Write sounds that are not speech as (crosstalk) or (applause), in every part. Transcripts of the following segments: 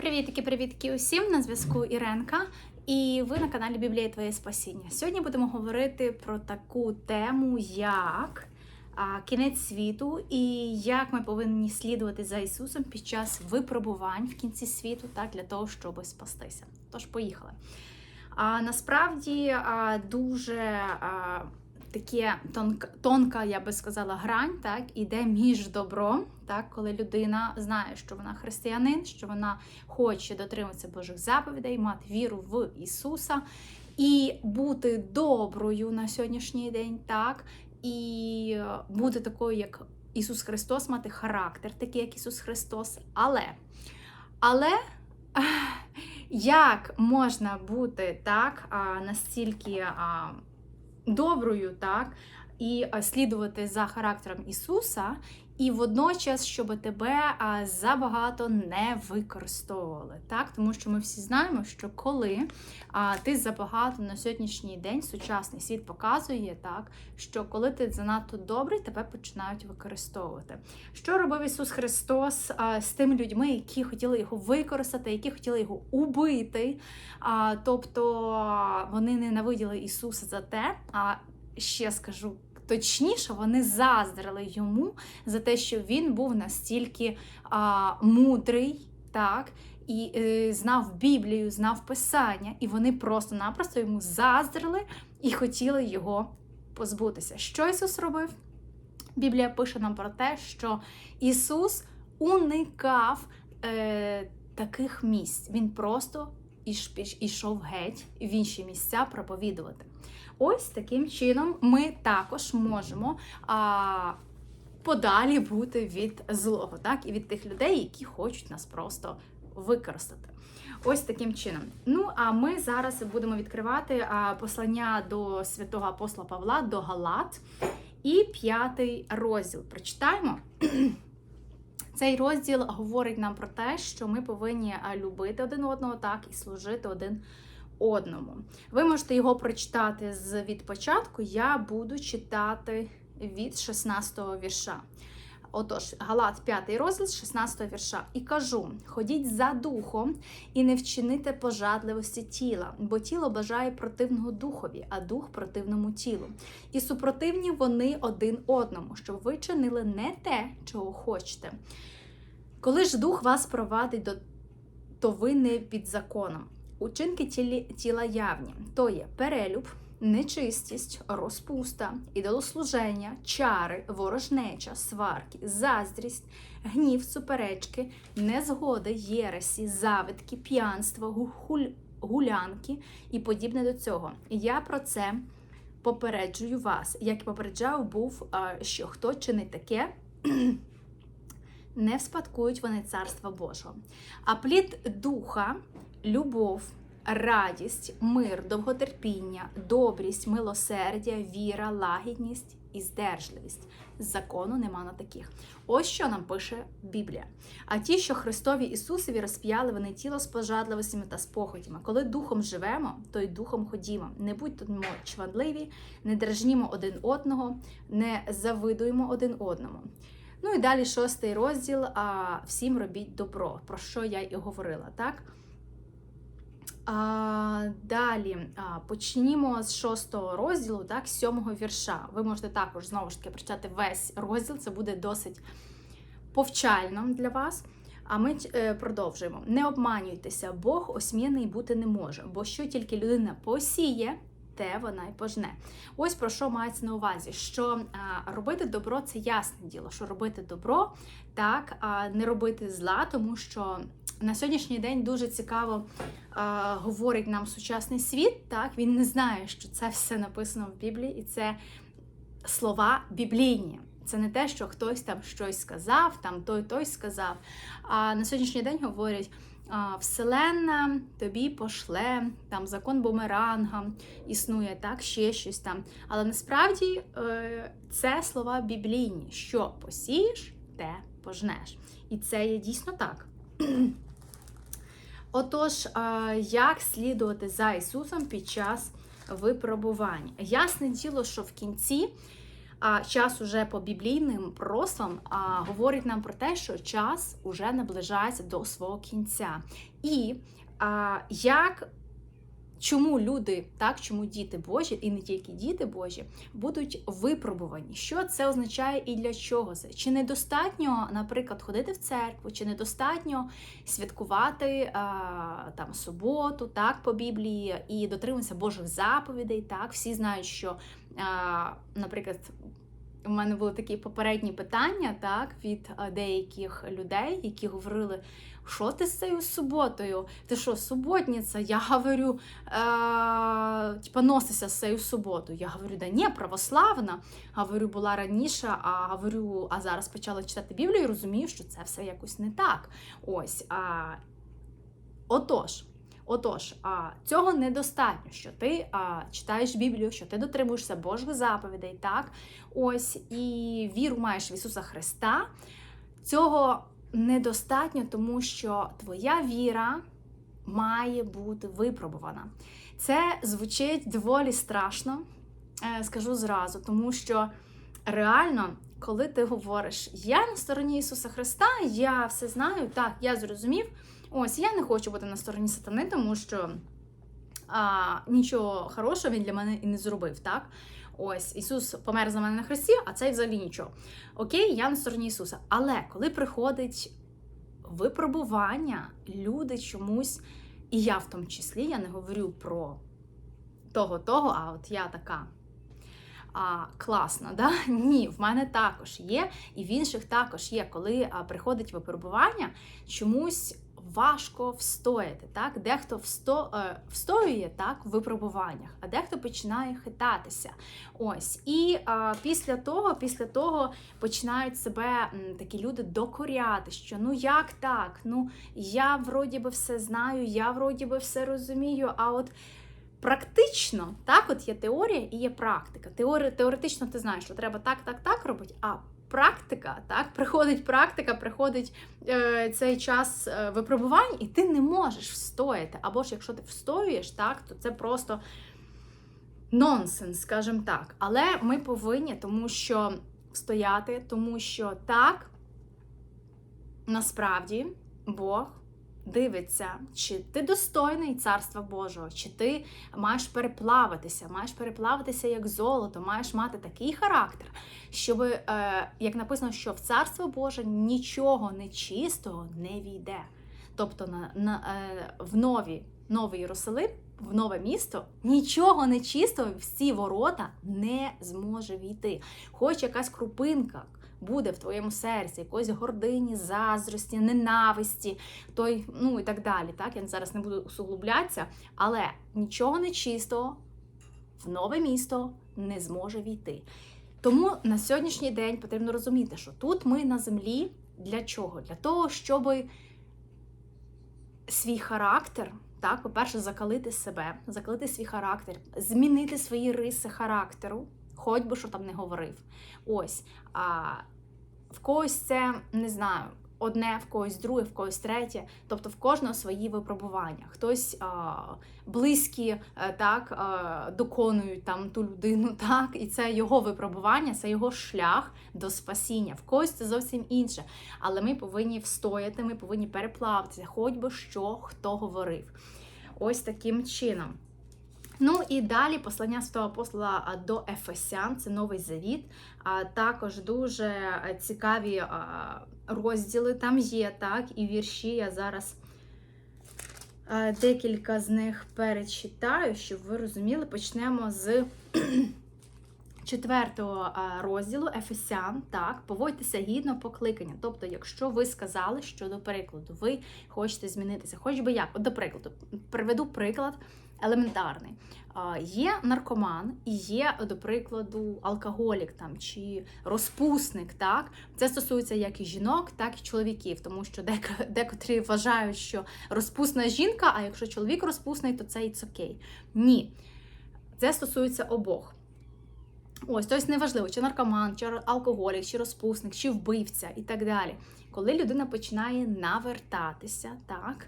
Привітки, привітки усім! На зв'язку Іренка, і ви на каналі Біблія Твоє Спасіння. Сьогодні будемо говорити про таку тему, як кінець світу, і як ми повинні слідувати за Ісусом під час випробувань в кінці світу, так для того, щоб спастися. Тож, поїхали. А насправді дуже таке тонка, тонка, я би сказала, грань, так, іде між добром, так, коли людина знає, що вона християнин, що вона хоче дотримуватися Божих заповідей, мати віру в Ісуса і бути доброю на сьогоднішній день, так, і бути такою, як Ісус Христос, мати характер, такий, як Ісус Христос. Але, але. Як можна бути так а, настільки а, доброю, так, і слідувати за характером Ісуса, і водночас, щоб тебе забагато не використовували. Так? Тому що ми всі знаємо, що коли ти забагато на сьогоднішній день сучасний світ показує, так, що коли ти занадто добрий, тебе починають використовувати. Що робив Ісус Христос з тими людьми, які хотіли його використати, які хотіли його убити? Тобто вони ненавиділи Ісуса за те, а ще скажу. Точніше, вони заздрили йому за те, що він був настільки а, мудрий, так, і е, знав Біблію, знав Писання, і вони просто-напросто йому заздрили і хотіли його позбутися. Що Ісус робив? Біблія пише нам про те, що Ісус уникав е, таких місць. Він просто ішов геть в інші місця проповідувати. Ось таким чином ми також можемо а, подалі бути від злого, так, і від тих людей, які хочуть нас просто використати. Ось таким чином. Ну, а ми зараз будемо відкривати послання до святого апостола Павла до Галат і п'ятий розділ. Прочитаємо. Цей розділ говорить нам про те, що ми повинні любити один одного, так і служити один одному. Ви можете його прочитати з від початку. Я буду читати від 16-го вірша. Отож, Галат, 5 розділ, 16 вірша. І кажу: ходіть за духом і не вчините пожадливості тіла, бо тіло бажає противного духові, а дух противному тілу. І супротивні вони один одному, щоб ви чинили не те, чого хочете. Коли ж дух вас провадить до то ви не під законом. Учинки тілі, тіла явні, то є перелюб, нечистість, розпуста, ідолослуження, чари, ворожнеча, сварки, заздрість, гнів, суперечки, незгоди, єресі, завидки, п'янство, гу- гулянки і подібне до цього. Я про це попереджую вас, як і попереджав був, що хто чинить таке. (clears throat) Не вспадкують вони царства Божого. А плід духа, любов, радість, мир, довготерпіння, добрість, милосердя, віра, лагідність і здержливість. Закону нема на таких. Ось що нам пише Біблія. А ті, що Христові Ісусові розп'яли вони тіло з пожадливостями та спохотями. Коли духом живемо, то й духом ходімо. Не будьмо чванливі, не дражнімо один одного, не завидуємо один одному. Ну і далі шостий розділ. А всім робіть добро, про що я і говорила, так? А, далі а, почнімо з шостого розділу, так, сьомого вірша. Ви можете також знову ж таки прочитати весь розділ, це буде досить повчально для вас. А ми е, продовжуємо. Не обманюйтеся, Бог осміяний бути не може, бо що тільки людина посіє, те вона й пожне. Ось про що мається на увазі, що а, робити добро це ясне діло, що робити добро, так, а не робити зла, тому що на сьогоднішній день дуже цікаво а, говорить нам сучасний світ. Так, він не знає, що це все написано в Біблії, і це слова біблійні. Це не те, що хтось там щось сказав, там той той сказав. А на сьогоднішній день говорять. Вселенна тобі пошле, там закон бумеранга існує, так, ще щось там. Але насправді е, це слова біблійні: що посієш, те пожнеш. І це є дійсно так. Отож, як слідувати за Ісусом під час випробувань? Ясне діло, що в кінці час уже по біблійним пророцтвам говорить нам про те, що час уже наближається до свого кінця. І як Чому люди, так чому діти Божі, і не тільки діти Божі, будуть випробувані? Що це означає і для чого це? Чи недостатньо, наприклад, ходити в церкву, чи недостатньо святкувати а, там суботу, так по Біблії, і дотримуватися Божих заповідей? Так, всі знають, що, а, наприклад, у мене були такі попередні питання, так, від деяких людей, які говорили що ти з цією суботою? Ти що, суботниця? Я говорю, е, типа носися з цією суботою. Я говорю, да ні, православна. Говорю, була раніше, а говорю, а зараз почала читати Біблію і розумію, що це все якось не так. Ось. А, Отож. Отож, цього недостатньо, що ти читаєш Біблію, що ти дотримуєшся Божих заповідей, так? Ось, і віру маєш в Ісуса Христа. Цього недостатньо, тому що твоя віра має бути випробувана. Це звучить доволі страшно, е, скажу зразу, тому що реально, коли ти говориш, я на стороні Ісуса Христа, я все знаю, так, я зрозумів. Ось я не хочу бути на стороні сатани, тому що а, нічого хорошого він для мене і не зробив. так? Ось Ісус помер за мене на хресті, а це взагалі нічого. Окей, я на стороні Ісуса. Але коли приходить випробування, люди чомусь, і я в тому числі, я не говорю про того-того, а от я така. А, Класна, да? (laughs) Ні, в мене також є, і в інших також є, коли а, приходить випробування, чомусь важко встояти. Так? Дехто всто, е, встоює так, в випробуваннях, а дехто починає хитатися. Ось. І е, після того після того починають себе м, такі люди докоряти, що ну як так? Ну я вроді би все знаю, я вроді би все розумію, а от. Практично, так, от є теорія і є практика. Теори, теоретично ти знаєш, що треба так, так, так робити, а практика, так, приходить практика, приходить е, цей час е, випробувань, і ти не можеш встояти. Або ж якщо ти встоюєш, так, то це просто нонсенс, скажімо так. Але ми повинні, тому що встояти, тому що так, насправді Бог дивиться, чи ти достойний царства Божого, чи ти маєш переплаватися, маєш переплаватися як золото, маєш мати такий характер, щоб, е, як написано, що в царство Боже нічого нечистого не війде. Тобто на, на, е, в нові, новий Єрусалим, в нове місто нічого нечистого в ці ворота не зможе війти. Хоч якась крупинка буде в твоєму серці, якоїсь гордині, заздрості, ненависті, той, ну і так далі. Так, я зараз не буду усуглублятися, але нічого нечистого в нове місто не зможе війти. Тому на сьогоднішній день потрібно розуміти, що тут ми на землі для чого? Для того, щоб свій характер, так, по-перше, закалити себе, закалити свій характер, змінити свої риси характеру хоч би що там не говорив. Ось. А в когось це не знаю. Одне, в когось друге, в когось третє, тобто в кожного свої випробування. Хтось а, близькі е, так а, доконують там ту людину, (laughs) так, і це його випробування, це його шлях до спасіння. В когось це зовсім інше. Але ми повинні встояти, ми повинні переплавитися, хоч би що хто говорив. Ось таким чином. Ну і далі послання святого апостола до Ефесян, це новий завіт. Також дуже е, цікаві розділи там є, так, і вірші. Я зараз декілька з них перечитаю, щоб ви розуміли, почнемо з. (clears throat) Четвертого розділу Ефесян, так, поводьтеся гідно покликання. Тобто, якщо ви сказали, що до прикладу, ви хочете змінитися, хоч би як, От, до прикладу, приведу приклад елементарний. Є наркоман і є, до прикладу, алкоголік там чи розпусник. Так це стосується як і жінок, так і чоловіків, тому що декотрі вважають, що розпусна жінка, а якщо чоловік розпусний, то це it's окей. Ні, це стосується обох. Ось, тобто неважливо, чи наркоман, чи алкоголік, чи розпусник, чи вбивця і так далі. Коли людина починає навертатися, так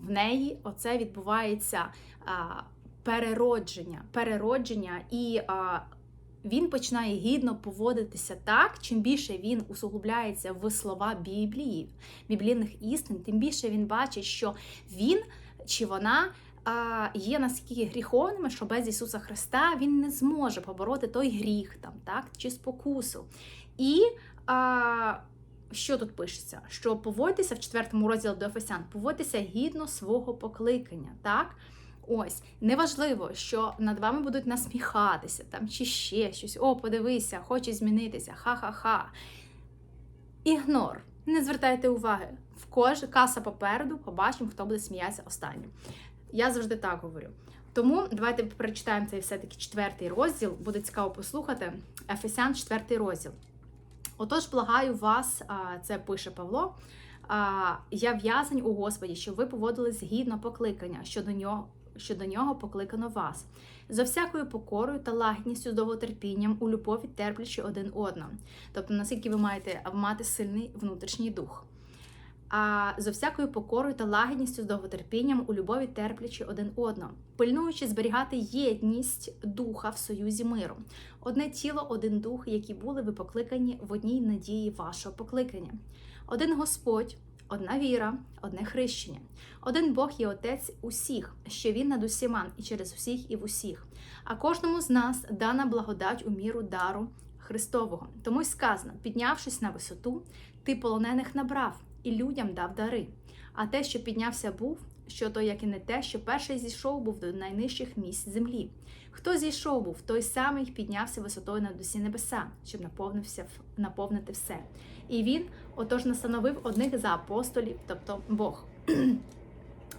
в неї оце відбувається переродження, переродження і він починає гідно поводитися так, чим більше він усуглубляється в слова Біблії, біблійних істин, тим більше він бачить, що він чи вона є наскільки гріховними, що без Ісуса Христа він не зможе побороти той гріх там, так, чи спокусу. І а, що тут пишеться? Що поводьтеся в четвертому розділі до Ефесян, поводьтеся гідно свого покликання. так? Ось, неважливо, що над вами будуть насміхатися там чи ще щось. О, подивися, хоче змінитися, ха-ха-ха. Ігнор. Не звертайте уваги. В кож каса попереду, побачимо, хто буде сміятися останнім. Я завжди так говорю. Тому давайте перечитаємо цей все-таки четвертий розділ. Буде цікаво послухати. Ефесян, четвертий розділ. Отож, благаю вас, це пише Павло. Я в'язень у Господі, щоб ви поводились згідно покликання, що до нього що до нього покликано вас, за всякою покорою та лагідністю, довготерпінням, у любові терплячи один одного. Тобто, наскільки ви маєте мати сильний внутрішній дух. А за всякою покорою та лагідністю з довготерпінням у любові терплячи один одного, пильнуючи зберігати єдність духа в союзі миру, одне тіло, один дух, які були ви покликані в одній надії вашого покликання, один Господь, одна віра, одне хрещення, один Бог є Отець усіх, що Він над усіма і через усіх і в усіх. А кожному з нас дана благодать у міру дару Христового. Тому й сказано, піднявшись на висоту, ти полонених набрав і людям дав дари. А те, що піднявся, був, що то, як і не те, що перший зійшов був до найнижчих місць землі. Хто зійшов був, той самий піднявся висотою над усі небеса, щоб наповнився наповнити все. І він отож настановив одних за апостолів, тобто Бог.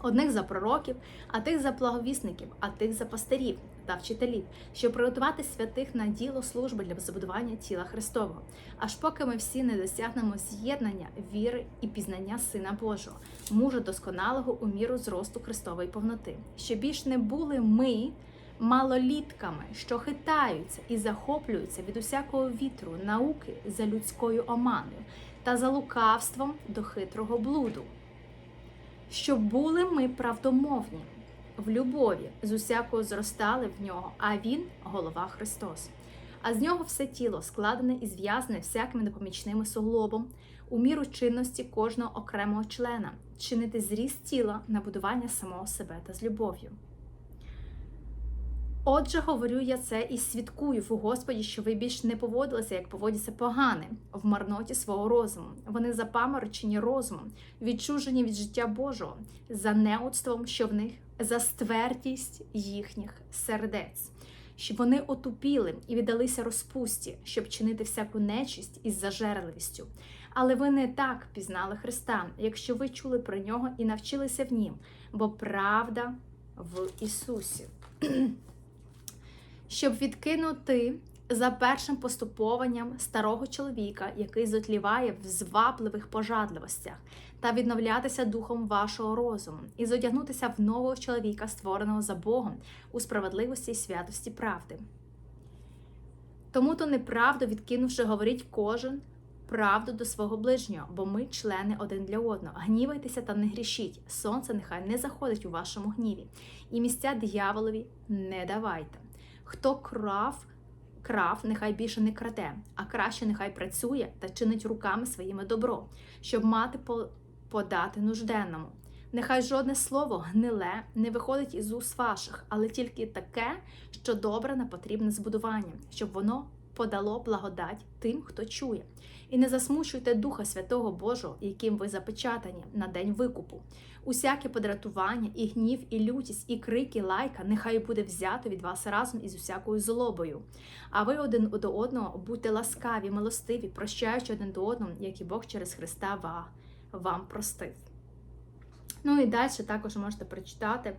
Одних за пророків, а тих за благовісників, а тих за пастирів та вчителів, щоб приготувати святих на діло служби для забудування тіла Христового, аж поки ми всі не досягнемо з'єднання віри і пізнання Сина Божого, мужа досконалого у міру зросту Христової повноти, щоб більш не були ми малолітками, що хитаються і захоплюються від усякого вітру, науки за людською оманою та за лукавством до хитрого блуду. Щоб були ми правдомовні в любові, з усякого зростали в нього, а він голова Христос. А з нього все тіло складене і зв'язане всякими допомічними суглобом, у міру чинності кожного окремого члена, чинити зріст тіла на будування самого себе та з любов'ю. Отже, говорю я це і свідкую в Господі, що ви більш не поводилися, як поводяться погани, в марноті свого розуму. Вони запаморочені розумом, відчужені від життя Божого, за неудством, що в них, за ствердість їхніх сердець, щоб вони отупіли і віддалися розпусті, щоб чинити всяку нечисть із зажерливістю. Але ви не так пізнали Христа, якщо ви чули про нього і навчилися в нім, бо правда в Ісусі (clears throat) щоб відкинути за першим поступованням старого чоловіка, який зотліває в звабливих пожадливостях, та відновлятися духом вашого розуму, і зодягнутися в нового чоловіка, створеного за Богом у справедливості і святості правди. Тому то неправду відкинувши, говорить кожен правду до свого ближнього, бо ми члени один для одного. Гнівайтеся та не грішіть. Сонце нехай не заходить у вашому гніві, і місця дияволові не давайте. Хто крав, крав, нехай більше не краде, а краще нехай працює та чинить руками своїми добро, щоб мати подати нужденному. Нехай жодне слово гниле не виходить із уст ваших, але тільки таке, що добре на потрібне збудування, щоб воно подало благодать тим, хто чує. І не засмучуйте Духа Святого Божого, яким ви запечатані на день викупу. Усяке подратування, і гнів, і лютість, і крики, лайка, нехай буде взято від вас разом із усякою злобою. А ви один до одного будьте ласкаві, милостиві, прощаючи один до одного, як і Бог через Христа вам простив. Ну і далі також можете прочитати,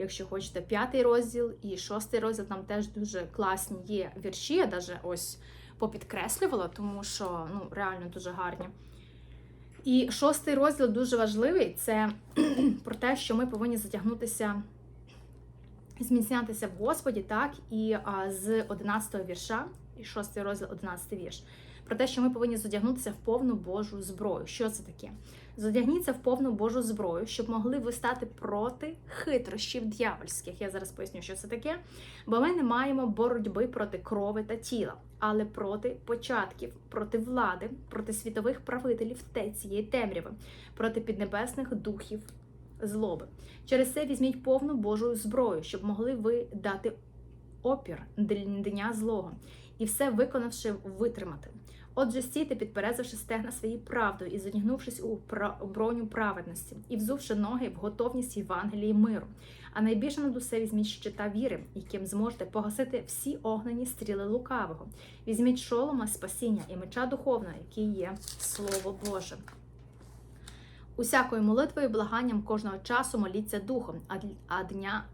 якщо хочете, п'ятий розділ і шостий розділ, там теж дуже класні є вірші. Я навіть ось попідкреслювала, тому що ну, реально дуже гарні. І шостий розділ дуже важливий це (clears throat) про те, що ми повинні затягнутися, зміцнятися в Господі, так, і а, з 11 го вірша, і шостий розділ, 11 вірш, про те, що ми повинні задягнутися в повну Божу зброю. Що це таке? Зодягніться в повну Божу зброю, щоб могли ви стати проти хитрощів дьявольських. Я зараз поясню, що це таке. Бо ми не маємо боротьби проти крови та тіла, але проти початків, проти влади, проти світових правителів те цієї темряви, проти піднебесних духів злоби. Через це візьміть повну Божу зброю, щоб могли ви дати опір дня злого і все виконавши витримати. Отже, стійте, підперезавши стегна свої правдою і задягнувшись у броню праведності, і взувши ноги в готовність Євангелії миру. А найбільше над усе візьміть щита віри, яким зможете погасити всі огнені стріли лукавого. Візьміть шолома спасіння і меча духовного, який є Слово Боже. Усякою молитвою і благанням кожного часу моліться духом, а дня.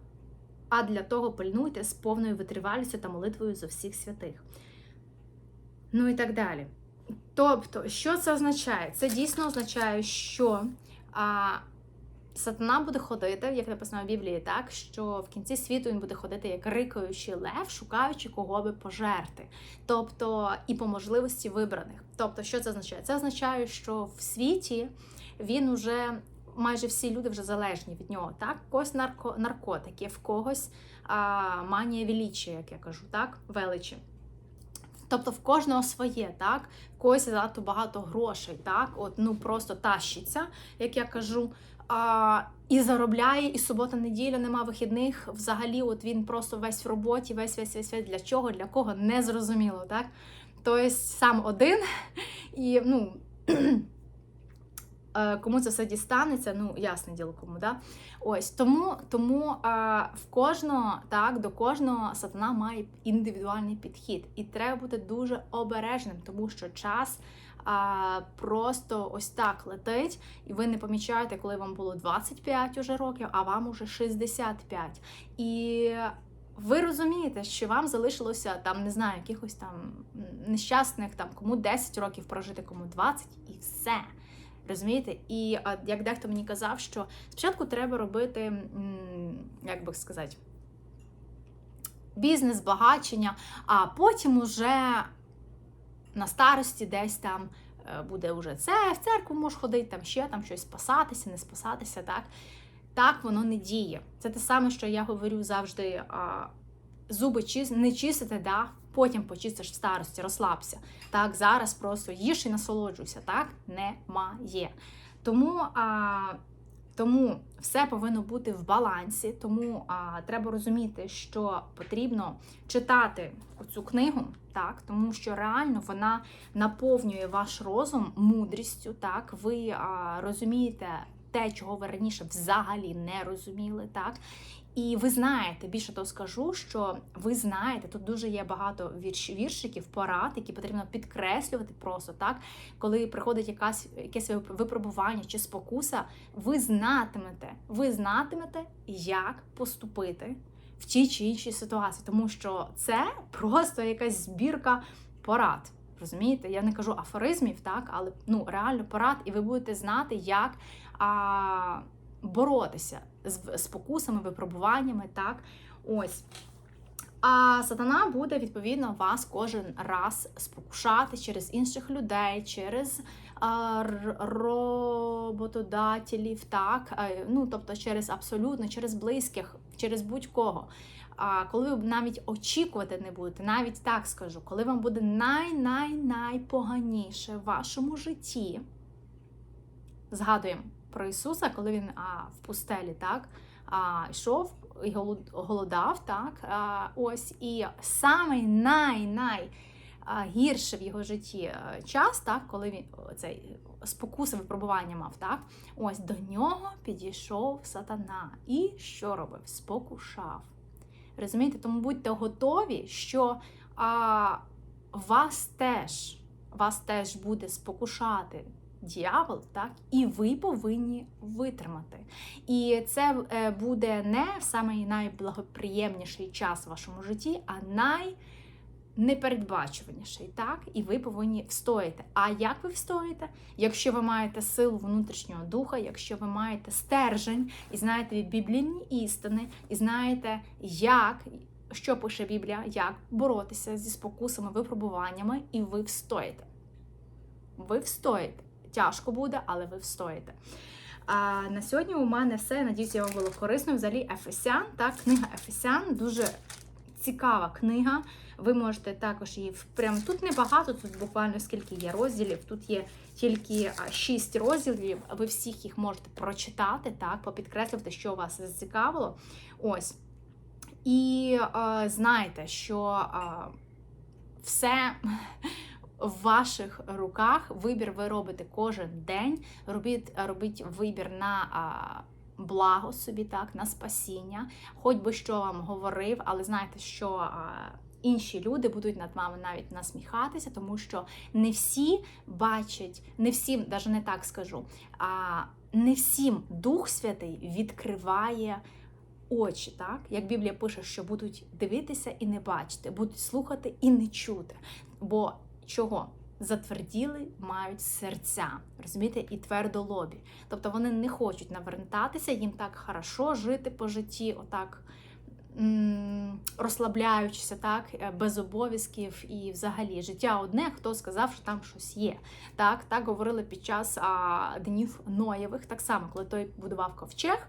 А для того пильнуйте з повною витривалістю та молитвою за всіх святих ну і так далі. Тобто, що це означає? Це дійсно означає, що а, сатана буде ходити, як написано в Біблії, так що в кінці світу він буде ходити як рикаючий лев, шукаючи кого би пожерти, тобто і по можливості вибраних. Тобто, що це означає? Це означає, що в світі він уже. Майже всі люди вже залежні від нього, так? Когось нарко, наркотики, в когось а, манія величия, як я кажу, так, величі. Тобто в кожного своє, так? Когось занадто багато грошей, так? От, ну просто тащиться, як я кажу. А, І заробляє, і субота, неділя, нема вихідних. Взагалі, от він просто весь в роботі, весь весь весь весь для чого, для кого не зрозуміло, так? Тобто сам один і ну. Е, кому це все дістанеться, ну ясне діло кому, да? Ось тому тому а, в кожного, так, до кожного сатана має індивідуальний підхід, і треба бути дуже обережним, тому що час а, просто ось так летить, і ви не помічаєте, коли вам було 25 уже років, а вам уже 65. І ви розумієте, що вам залишилося там, не знаю, якихось там нещасних, там кому 10 років прожити, кому 20, і все. Розумієте? І як дехто мені казав, що спочатку треба робити, як би сказати, бізнес, багачення, а потім уже на старості десь там е, буде вже це, в церкву можеш ходити, там ще там щось спасатися, не спасатися. Так Так воно не діє. Це те саме, що я говорю завжди: зуби не чистити, да, потім почистиш в старості, розслабся. Так, зараз просто їж і насолоджуйся. Так немає. Тому а, тому все повинно бути в балансі, тому а, треба розуміти, що потрібно читати цю книгу, так, тому що реально вона наповнює ваш розум мудрістю. Так, ви а, розумієте те, чого ви раніше взагалі не розуміли, так. І ви знаєте, більше того скажу, що ви знаєте, тут дуже є багато вірш, віршиків, порад, які потрібно підкреслювати просто так. Коли приходить якась якесь випробування чи спокуса, ви знатимете, ви знатимете, як поступити в тій чи іншій ситуації, тому що це просто якась збірка порад. Розумієте, я не кажу афоризмів, так, але ну реально порад, і ви будете знати, як а, боротися з спокусами, випробуваннями. так, ось. А сатана буде, відповідно, вас кожен раз спокушати через інших людей, через а, роботодателів, так, ну, тобто через абсолютно, через близьких, через будь-кого. А коли ви навіть очікувати не будете, навіть так скажу, коли вам буде най-най-найпоганіше в вашому житті, згадуємо про Ісуса, коли він а, в пустелі так, а, йшов і голодав, так, а, ось, і самий най-най гірше в його житті час, так, коли він цей спокуси випробування мав, так, ось до нього підійшов сатана. І що робив? Спокушав. Розумієте, тому будьте готові, що а, вас теж вас теж буде спокушати дьявол, так, і ви повинні витримати. І це е, буде не самий найблагоприємніший час в вашому житті, а най непередбачуваніший, так? І ви повинні встояти. А як ви встоїте? Якщо ви маєте силу внутрішнього духа, якщо ви маєте стержень і знаєте біблійні істини, і знаєте, як, що пише Біблія, як боротися зі спокусами, випробуваннями, і ви встоїте. Ви встоїте. Тяжко буде, але ви встоїте. А на сьогодні у мене все. Я Надіюся, вам було корисно. Взагалі, Ефесян, так, книга Ефесян дуже цікава книга. Ви можете також її прям тут небагато, тут буквально скільки є розділів. Тут є тільки а, шість розділів. Ви всіх їх можете прочитати, так, попідкреслювати, що вас зацікавило. Ось. І е, знайте, що е, все в ваших руках. Вибір ви робите кожен день. Робіть, робіть вибір на а, благо собі, так, на спасіння. Хоч би що вам говорив, але знайте, що а, інші люди будуть над вами навіть насміхатися, тому що не всі бачать, не всім, навіть не так скажу, а не всім Дух Святий відкриває. Очі, так як Біблія пише, що будуть дивитися і не бачити, будуть слухати і не чути. Бо чого? Затверділи мають серця, розумієте, і твердолобі. Тобто вони не хочуть навертатися, їм так хорошо жити по житті, отак розслабляючися, так, е, без обов'язків і взагалі життя одне, хто сказав, що там щось є. Так, так говорили під час а, днів Ноєвих, так само, коли той будував ковчег.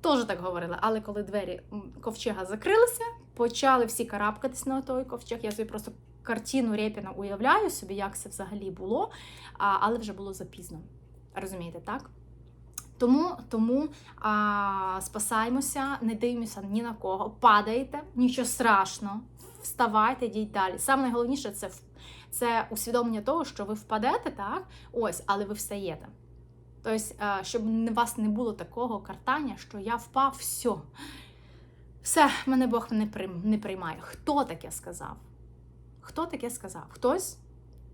Теж так говорили, але коли двері ковчега закрилися, почали всі карабкатись на той ковчег. Я собі просто картину Рєпіна уявляю собі, як це взагалі було, але вже було запізно. Розумієте, так? Тому, тому а, спасаємося, не дивимося ні на кого, падаєте, нічого страшного, вставайте, йдіть далі. Саме найголовніше це, це усвідомлення того, що ви впадете, так? Ось, але ви встаєте. Тобто, е, щоб у вас не було такого картання, що я впав, все. Все, мене Бог не приймає. Хто таке сказав? Хто таке сказав? Хтось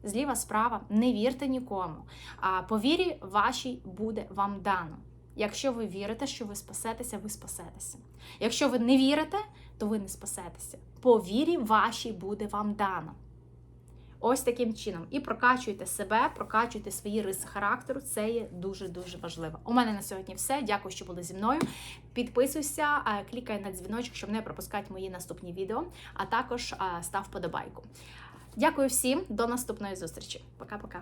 зліва, справа, не вірте нікому. А по вірі вашій буде вам дано. Якщо ви вірите, що ви спасетеся, ви спасетеся. Якщо ви не вірите, то ви не спасетеся. По вірі вашій буде вам дано. Ось таким чином. І прокачуйте себе, прокачуйте свої риси характеру. Це є дуже-дуже важливо. У мене на сьогодні все. Дякую, що були зі мною. Підписуйся, е, клікай на дзвіночок, щоб не пропускати мої наступні відео, а також е, став подобайку. Дякую всім, до наступної зустрічі. Пока-пока.